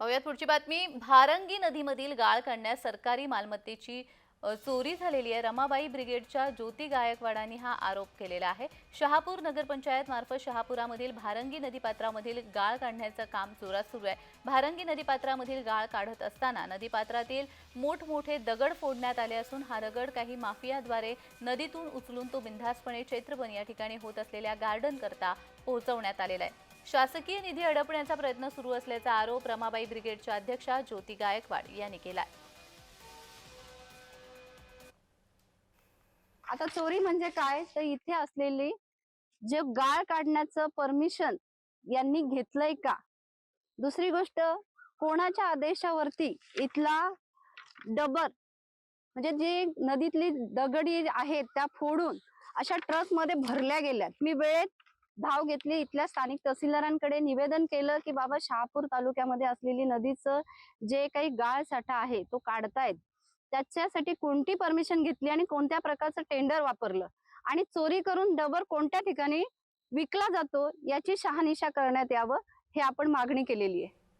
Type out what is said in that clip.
पाहूयात पुढची बातमी. भारंगी नदीमधील गाळ काढण्यास सरकारी मालमत्तेची चोरी झालेली आहे. रमाबाई ब्रिगेडच्या ज्योती गायकवाडांनी हा आरोप केलेला आहे. शहापूर नगरपंचायत मार्फत शहापुरामधील भारंगी नदीपात्रामधील गाळ काढण्याचं काम जोरात सुरू आहे. भारंगी नदीपात्रामधील गाळ काढत असताना नदीपात्रातील मोठमोठे दगड फोडण्यात आले असून हा दगड काही माफियाद्वारे नदीतून उचलून तो बिंधासपणे चैत्रबन या ठिकाणी होत असलेल्या गार्डनकरता पोहोचवण्यात आलेला आहे. शासकीय निधी अडपण्याचा प्रयत्न सुरू असल्याचा आरोप रमाबाई ब्रिगेडच्या अध्यक्षा ज्योती गायकवाड यांनी केला आता चोरी म्हणजे काय? तर इथे असलेली जे गाळ काढण्याचं परमिशन यांनी घेतलंय का? दुसरी गोष्ट कोणाच्या आदेशावरती इथला डबर म्हणजे जे नदीतली दगडी आहेत त्या फोडून अशा ट्रकमध्ये भरल्या गेल्यात. मी वेळेत धाव घेतली. इथल्या स्थानिक तहसीलदारांकडे निवेदन केलं की बाबा शहापूर तालुक्यामध्ये असलेली नदीचं जे काही गाळ साठा आहे तो काढतायत. त्याच्यासाठी कोणती परमिशन घेतली आणि कोणत्या प्रकारचं टेंडर वापरलं? आणि चोरी करून डबर कोणत्या ठिकाणी विकला जातो याची शहानिशा करण्यात यावं हे आपण मागणी केलेली आहे.